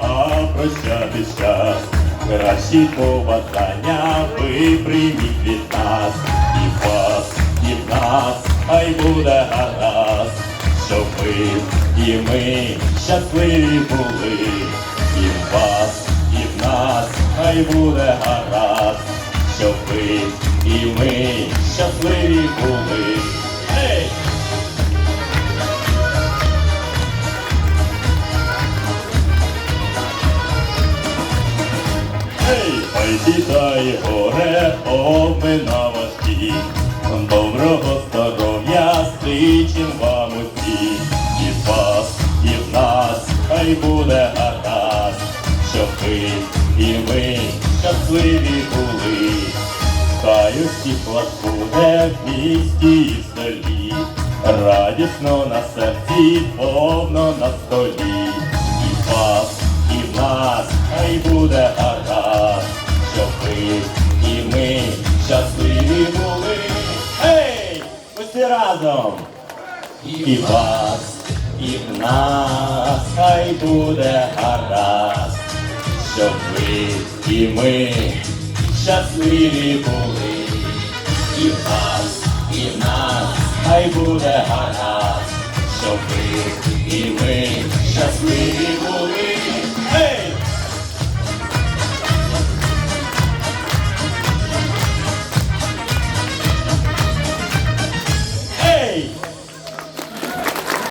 а прощати час. Кращі побажання ви прийміть від нас, і в вас, і в нас, хай буде гаразд, щоб ви і ми щасливі були, і в вас, і в нас, хай буде гаразд, щоб ви і ми щасливі були. Хай сідає горе, омина важкі, доброго здоров'я зичим вам усім, і в вас, і в нас, хай буде гаразд, щоб ви і ми щасливі були, хай усіх вас буде в місті і в селі, радісно на серці, повно на столі, і в вас, і в нас, хай буде гаразд, Усі разом! І вас, і в нас, хай буде гаразд, щоб ви і ми щасливі були. І вас, і в нас, хай буде гаразд, щоб ви і ми щасливі були.